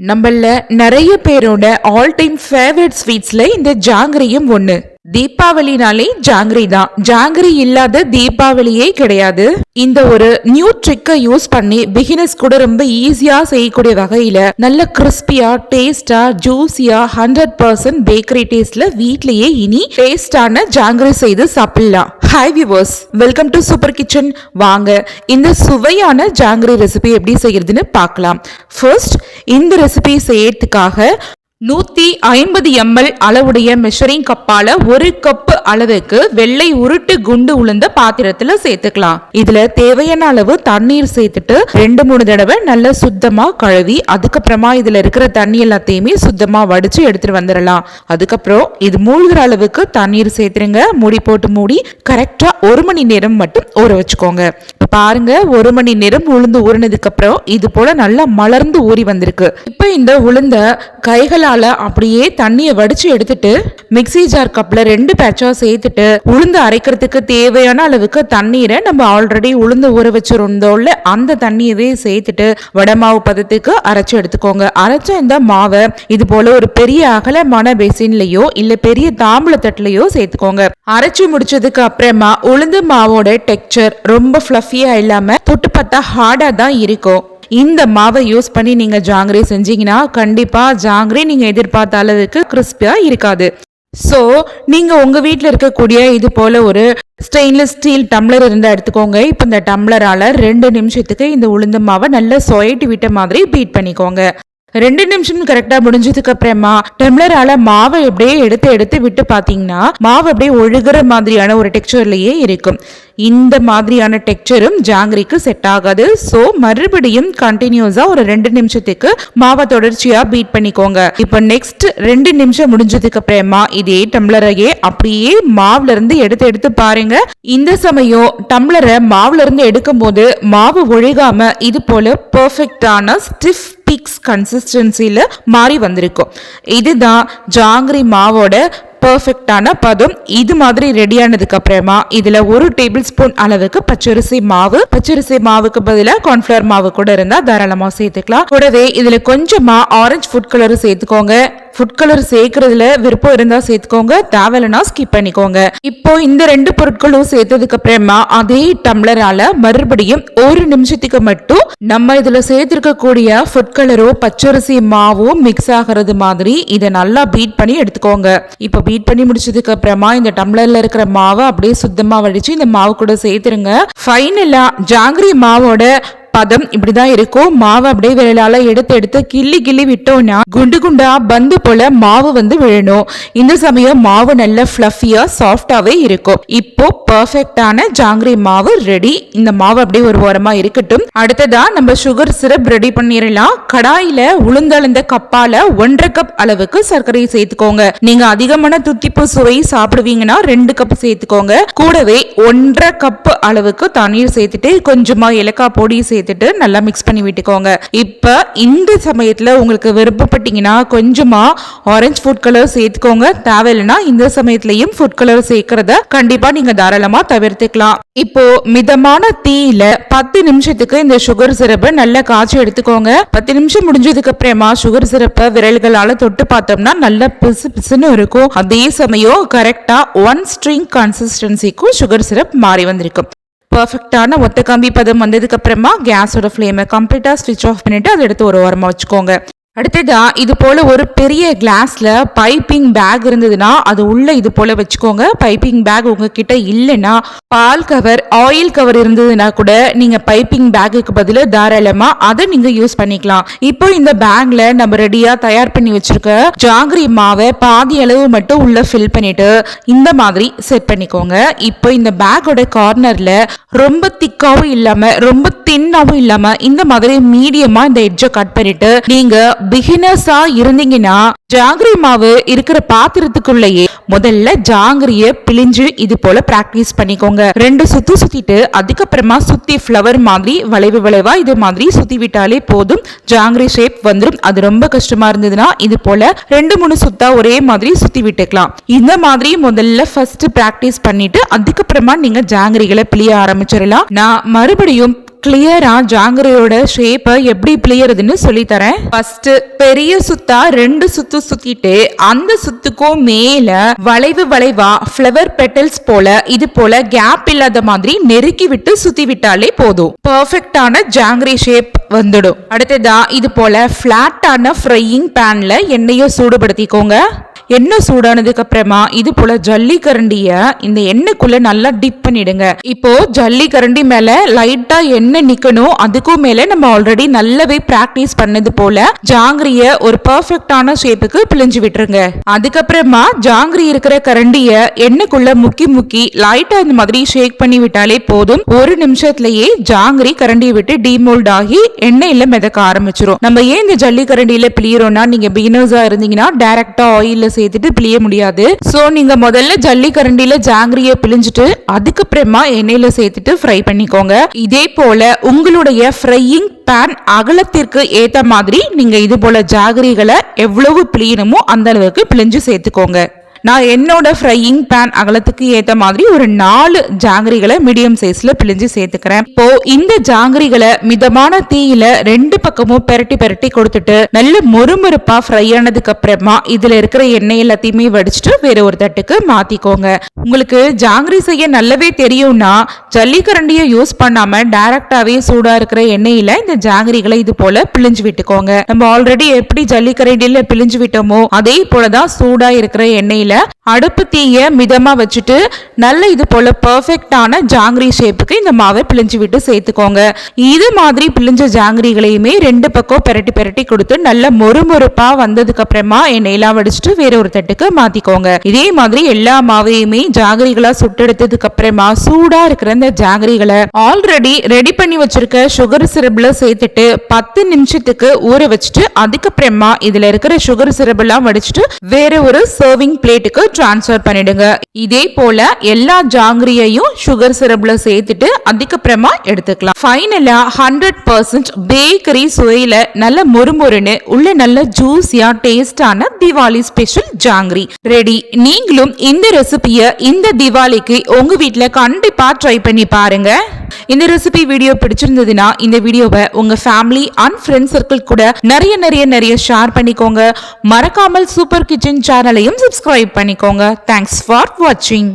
நம்மள நிறைய பேரோட ஆல் டைம் ஃபேவரட் ஸ்வீட்ஸில் இந்த ஜாங்கிரியும் ஒன்று தீபாவளினாலே ஜாங்கிரி தான். ஜாங்கிரி இல்லாத தீபாவளியே கிடையாது. இந்த ஒரு நியூ ட்ரிக்கை யூஸ் பண்ணி பிகினர்ஸ் கூட ரொம்ப ஈஸியா செய்யக்கூடிய வகையில நல்ல கிறிஸ்பியா டேஸ்டா ஜூஸியா ஹண்ட்ரட் பர்சன்ட் பேக்கரி டேஸ்ட்ல வீட்லயே இனி டேஸ்டான ஜாங்கிரி செய்து சாப்பிடலாம். Hi viewers welcome to super kitchen வாங்க இந்த சுவையான ஜாங்கிரி ரெசிபி எப்படி செய்யறதுன்னு பார்க்கலாம். ஃபர்ஸ்ட் இந்த ரெசிபி செய்யறதுக்காக நூத்தி ஐம்பது எம்எல் அளவுடைய மெஷரிங் கப்பால ஒரு கப்பு அளவுக்கு வெள்ளை உருட்டு குண்டு உளுந்த பாத்திரத்துல சேர்த்துக்கலாம். இதுல தேவையான அளவு தண்ணீர் சேர்த்துட்டு ரெண்டு மூணு தடவை நல்லா சுத்தமா கழுவி அதுக்கப்புறமா இதுல இருக்கிற தண்ணி எல்லாத்தையுமே சுத்தமா வடிச்சு எடுத்துட்டு வந்துடலாம். அதுக்கப்புறம் இது மூழ்கிற அளவுக்கு தண்ணீர் சேர்த்துருங்க. மூடி போட்டு மூடி கரெக்டா ஒரு மணி நேரம் மட்டும் ஊற வச்சுக்கோங்க. பாருங்க ஒரு மணி நேரம் உளுந்து ஊறினதுக்கு அப்புறம் இது போல நல்லா மலர்ந்து ஊறி வந்திருக்கு. இப்ப இந்த உளுந்த கைகளால அப்படியே தண்ணியை வடிச்சு எடுத்துட்டு மிக்ஸி ஜார் கப்ல ரெண்டு பேட்சா சேர்த்துட்டு உளுந்து அரைக்கிறதுக்கு தேவையான அளவுக்கு தண்ணீரை நம்ம ஆல்ரெடி உளுந்து ஊற வச்சிருந்தோம்ல அந்த தண்ணியவே சேர்த்துட்டு வடமாவு பதத்துக்கு அரைச்சு எடுத்துக்கோங்க. அரைச்ச இந்த மாவை இது போல ஒரு பெரிய அகலமான பேசின்லயோ இல்ல பெரிய தாம்பூல சேர்த்துக்கோங்க. அரைச்சு முடிச்சதுக்கு அப்புறமா உளுந்து மாவோட டெக்ஸ்சர் ரொம்ப ஃப்ளஃபியா இல்லாம தொட்டு பார்த்தா ஹார்டா தான் இருக்கும். இந்த மாவை யூஸ் பண்ணி நீங்க ஜாங்கிரி செஞ்சீங்கன்னா கண்டிப்பா ஜாங்கிரி நீங்க எதிர்பார்த்த அளவுக்கு கிறிஸ்பியா இருக்காது. ஸோ நீங்க உங்க வீட்டில் இருக்கக்கூடிய இது போல ஒரு ஸ்டெயின்லெஸ் ஸ்டீல் டம்ளர் இருந்தால் எடுத்துக்கோங்க. இப்போ இந்த டம்ளரால ரெண்டு நிமிஷத்துக்கு இந்த உளுந்த மாவை நல்லா சொயட்டி விட்ட மாதிரி பீட் பண்ணிக்கோங்க. ரெண்டு நிமிஷம் கரெக்டா முடிஞ்சதுக்கு அப்புறமா டம்ளரால மாவை அப்படியே எடுத்து எடுத்து விட்டு பாத்தீங்கன்னா மாவு அப்படியே ஒழுகிற மாதிரியான ஒரு டெக்ஸ்சர்லயே இருக்கும். இந்த மாதிரியான டெக்ஸ்சரும் ஜாங்கிரிக்கு செட் ஆகாது. ஸோ மறுபடியும் கண்டினியூஸா ஒரு ரெண்டு நிமிஷத்துக்கு மாவை தொடர்ச்சியா பீட் பண்ணிக்கோங்க. இப்போ நெக்ஸ்ட் ரெண்டு நிமிஷம் முடிஞ்சதுக்கு அப்புறமா இதே டம்ளரையே அப்படியே மாவுல இருந்து எடுத்து எடுத்து பாருங்க. இந்த சமயம் டம்ளரை மாவுல இருந்து எடுக்கும் போது மாவு ஒழுகாம இது போல பெர்ஃபெக்டான ஸ்டிஃப் பிக்ஸ் கன்சிஸ்டன்சியில் மாறி வந்திருக்கும். இதுதான் ஜாங்கிரி மாவோட பர்ஃபெக்டான பதம். இது மாதிரி ரெடியானதுக்கு அப்புறமா இதில் ஒரு டேபிள் ஸ்பூன் அளவுக்கு பச்சரிசி மாவு. பச்சரிசி மாவுக்கு பதிலாக கார்ன்ஃபிளவர் மாவு கூட இருந்தால் தாராளமாக சேர்த்துக்கலாம். கூடவே இதில் கொஞ்சமாக ஆரஞ்சு ஃபுட் கலர் சேர்த்துக்கோங்க. ஃபுட் கலர் சேர்க்கறதுல விருப்பம் இருந்தால் சேர்த்துக்கோங்க. தேவையில்லைனா ஸ்கிப் பண்ணிக்கோங்க. இப்போ இந்த ரெண்டு பொருட்களும் சேர்த்ததுக்கு அப்புறமா அதே டம்ளரால மறுபடியும் ஒரு நிமிஷத்துக்கு மட்டும் நம்ம இதுல சேர்த்திருக்கக்கூடிய ஃபுட் கலரோ பச்சரிசி மாவோ மிக்ஸ் ஆகிறது மாதிரி இதை நல்லா பீட் பண்ணி எடுத்துக்கோங்க. இப்போ பீட் பண்ணி முடிச்சதுக்கு அப்புறமா இந்த டம்ளர்ல இருக்கிற மாவை அப்படியே சுத்தமா வடிச்சு இந்த மாவு கூட சேர்த்துருங்க. ஃபைனலா ஜாங்கிரி மாவோட பதம் இப்படிதான் இருக்கும். மாவு அப்படியே விரலால எடுத்து எடுத்து கிள்ளி கிள்ளி விட்டோம்னா குண்டு குண்டா பந்து போல மாவு வந்து விழணும். இந்த சமயம் மாவு நல்ல ஃபிளஃபியா சாஃப்டாவே இருக்கும். இப்போ பர்ஃபெக்டான ஜாங்கிரி மாவு ரெடி இந்த மாவு அப்படியே ஒரு ஓரமா இருக்கட்டும். அடுத்ததா நம்ம சுகர் சிரப் ரெடி பண்ணிடலாம் கடாயில உளுந்தளந்த கப்பால ஒன்றரை கப் அளவுக்கு சர்க்கரையை சேர்த்துக்கோங்க. நீங்க அதிகமான துத்திப்பு சுவை சாப்பிடுவீங்கன்னா ரெண்டு கப் சேர்த்துக்கோங்க. கூடவே ஒன்றரை கப் அளவுக்கு தண்ணீர் சேர்த்துட்டு கொஞ்சமா ஏலக்காய் பொடி சேர்த்து சேர்த்துட்டு நல்லா மிக்ஸ் பண்ணி விட்டுக்கோங்க. இப்போ இந்த சமயத்தில் உங்களுக்கு விருப்பப்பட்டீங்கன்னா கொஞ்சமாக ஆரஞ்சு ஃபுட் கலர் சேர்த்துக்கோங்க. தேவையில்லைன்னா இந்த சமயத்துலையும் ஃபுட் கலர் சேர்க்கறத கண்டிப்பாக நீங்கள் தாராளமாக தவிர்த்துக்கலாம். இப்போ மிதமான தீயில பத்து நிமிஷத்துக்கு இந்த சுகர் சிரப்பை நல்லா காய்ச்சி எடுத்துக்கோங்க. பத்து நிமிஷம் முடிஞ்சதுக்கு அப்புறமா சுகர் சிரப்பை விரல்களால தொட்டு பார்த்தோம்னா நல்லா பிசு பிசுன்னு இருக்கும். அதே சமயம் கரெக்டா ஒன் ஸ்ட்ரிங் கன்சிஸ்டன்சிக்கும் சுகர் சிரப் மாறி வந்திருக்கும். பர்ஃபெக்டான ஒத்த கம்பி பதம் வந்ததுக்கப்புறமா கேஸோட ஃப்ளேமை கம்ப்ளீட்டாக ஸ்விட்ச் ஆஃப் பண்ணிவிட்டு அதை எடுத்து ஒரு ஓரமாக வச்சுக்கோங்க. அடுத்ததா இது போல ஒரு பெரிய கிளாஸ்ல பைப்பிங் பேக் இருந்ததுன்னா அது உள்ள இது போல வச்சுக்கோங்க. பைப்பிங் பேக் உங்ககிட்ட இல்லைன்னா பால் கவர் ஆயில் கவர் இருந்ததுன்னா கூட நீங்க பைப்பிங் பேக்குக்கு பதிலா தாராளமா அதை நீங்க யூஸ் பண்ணிக்கலாம். இப்போ இந்த பேக்ல நம்ம ரெடியா தயார் பண்ணி வச்சிருக்க ஜாங்கிரி மாவை பாதி அளவு மட்டும் உள்ள ஃபில் பண்ணிட்டு இந்த மாதிரி செட் பண்ணிக்கோங்க. இப்போ இந்த பேக்கோட கார்னர்ல ரொம்ப திக்காவும் இல்லாம ரொம்ப தின்னாவும் இல்லாம இந்த மாதிரி மீடியமா இந்த எட்ஜை கட் பண்ணிட்டு நீங்க பிகினர்ஸா இருந்தீங்கன்னா ஜாங்கிரி மாவு இருக்கிற பாத்திரத்துக்குள்ளேயே முதல்ல ஜாங்கிரிய பிழிஞ்சு இது போல பிராக்டிஸ் பண்ணிக்கோங்க. ரெண்டு சுத்தி சுத்திட்டு அதுக்கப்புறமா சுத்தி ஃப்ளவர் மாதிரி வளைவு வளைவா இது மாதிரி சுத்தி விட்டாலே போதும். ஜாங்கிரி ஷேப் வந்துடும் அது ரொம்ப கஷ்டமா இருந்ததுன்னா இது போல ரெண்டு மூணு சுத்தா ஒரே மாதிரி சுத்தி விட்டுக்கலாம். இந்த மாதிரி முதல்ல ஃபர்ஸ்ட் பிராக்டிஸ் பண்ணிட்டு அதுக்கப்புறமா நீங்க ஜாங்கிரிகளை பிழிய ஆரம்பிச்சிடலாம். நான் மறுபடியும் கிளியரா ஜாங்கிரியோட ஷேப்பை எப்படி பிளியறதுன்னு சொல்லி தரேன் ஃபர்ஸ்ட் பெரிய சுத்தா ரெண்டு சுத்து சுத்திட்டு அந்த சுத்துக்கும் மேல வளைவு வளைவா ஃப்ளவர் பெட்டல்ஸ் போல இது போல கேப் இல்லாத மாதிரி நெருக்கி விட்டு சுத்தி விட்டாலே போதும். பர்ஃபெக்டான ஜாங்கிரி ஷேப் வந்துடும். அடுத்ததா இது போல ஃபிளாட்டான ஃப்ரையிங் பேன்ல எண்ணெயை சூடுபடுத்திக்கோங்க. எண்ணெய் சூடானதுக்கு அப்புறமா இது போல ஜல்லி கரண்டிய இந்த எண்ணெய்க்குள்ள நல்லா டிப் பண்ணிடுங்க. இப்போ ஜல்லி கரண்டி மேல லைட்டா எண்ணெய் நிக்கணும். அதுக்கும் மேல நம்ம ஆல்ரெடி நல்லாவே பிராக்டிஸ் பண்ணது போல ஜாங்கிரிய ஒரு பர்ஃபெக்டான ஷேப்புக்கு பிழிஞ்சு விட்டுருங்க. அதுக்கப்புறமா ஜாங்கிரி இருக்கிற கரண்டிய எண்ணெய்க்குள்ள முக்கி முக்கி லைட்டா இந்த மாதிரி ஷேக் பண்ணி விட்டாலே போதும். ஒரு நிமிஷத்துலயே ஜாங்கிரி கரண்டியை விட்டு டீமோல்ட் ஆகி எண்ணெயில மிதக்க ஆரம்பிச்சிரும். நம்ம ஏன் இந்த ஜல்லி கரண்டியில பிழியறோம்னா நீங்க பிகினர்ஸா இருந்தீங்கன்னா டைரக்டா ஆயில்ல சேர்த்துட்டு பிழிய முடியாது. சோ நீங்க முதல்ல ஜல்லி கரண்டியில ஜாங்கிரியை பிழிஞ்சிட்டு அதுக்கப்புறமா எண்ணெயில சேர்த்துட்டு ஃப்ரை பண்ணிக்கோங்க. இதே போல உங்களுடைய ஃப்ரையிங் பேன் அகலத்திற்கு ஏத்த மாதிரி நீங்க இது போல ஜாகிரிகளை எவ்வளவு பிழியணுமோ அந்த அளவுக்கு பிழிஞ்சு சேர்த்துக்கோங்க. நான் என்னோட ஃப்ரையிங் பேன் அகலத்துக்கு ஏற்ற மாதிரி ஒரு நாலு ஜாங்கிரிகளை மீடியம் சைஸ்ல பிழிஞ்சு சேர்த்துக்கிறேன். இப்போ இந்த ஜாங்கிரிகளை மிதமான தீயில ரெண்டு பக்கமும் பெரட்டி பெரட்டி கொடுத்துட்டு நல்ல மொறுமொறுப்பா ஃப்ரை ஆனதுக்கு அப்புறமா இதுல இருக்கிற எண்ணெய் எல்லாத்தையுமே வடிச்சிட்டு வேற ஒரு தட்டுக்கு மாத்திக்கோங்க. உங்களுக்கு ஜாங்கிரி செய்ய நல்லாவே தெரியும்னா ஜல்லிக்கரண்டியை யூஸ் பண்ணாம டைரக்டாவே சூடா இருக்கிற எண்ணெயில இந்த ஜாங்கிரிகளை இது போல பிழிஞ்சு விட்டுக்கோங்க. நம்ம ஆல்ரெடி எப்படி ஜல்லிக்கரண்டியில பிழிஞ்சு விட்டோமோ அதே போலதான் சூடா இருக்கிற எண்ணெயில அடுப்பு தீய மிதமா வச்சுட்டு நல்ல இது போல பர்ஃபெக்டான ஜாங்கிரி ஷேப்புக்கு இந்த மாவை பிழிஞ்சு விட்டு சேர்த்துக்கோங்க. இது மாதிரி பிழிஞ்ச ஜாங்கிரிகளையுமே ரெண்டு பக்கம் பெரட்டி பெரட்டி கொடுத்து நல்ல மொறுமொறுப்பா வந்ததுக்கு அப்புறமா எண்ணெயெல்லாம் வடிச்சிட்டு வேற ஒரு தட்டுக்கு மாத்திக்கோங்க. இதே மாதிரி எல்லா மாவையுமே ஜாங்கிரிகளா சுட்டெடுத்ததுக்கு அப்புறமா சூடா இருக்கிற இந்த ஜாங்கிரிகளை ஆல்ரெடி ரெடி பண்ணி வச்சிருக்க சுகர் சிரப்ல சேர்த்துட்டு பத்து நிமிஷத்துக்கு ஊற வச்சுட்டு அதுக்கப்புறமா இதுல இருக்கிற சுகர் சிரப் எல்லாம் வடிச்சிட்டு வேற ஒரு சர்விங் பிளேட்டுக்கு டிரான்ஸ்ஃபர் பண்ணிடுங்க. இதே போல எல்லா ஜாங்கிரியையும் சுகர் சிரப்ல சேர்த்துட்டு அதுக்கப்புறமா எடுத்துக்கலாம். ஃபைனலா ஹண்ட்ரட் பர்சன்ட் பேக்கரி சுவையில நல்ல மொறுமொறுன்னு உள்ள நல்ல ஜூஸியா டேஸ்டான திவாலி ஸ்பெஷல் ஜாங்கிரி. ரெடி நீங்களும் இந்த ரெசிபியை இந்த திவாலிக்கு உங்க வீட்ல கண்டிப்பா ட்ரை பண்ணி பாருங்க. இந்த ரெசிபி வீடியோ பிடிச்சிருந்ததுன்னா இந்த வீடியோவை உங்க ஃபேமிலி அண்ட் ஃப்ரெண்ட்ஸ் சர்க்கிள் கூட நிறைய நிறைய நிறைய ஷேர் பண்ணிக்கோங்க. மறக்காமல் சூப்பர் கிச்சன் சேனலையும் சப்ஸ்கிரைப் பண்ணிக்கோங்க. தேங்க்ஸ் ஃபார் வாட்சிங்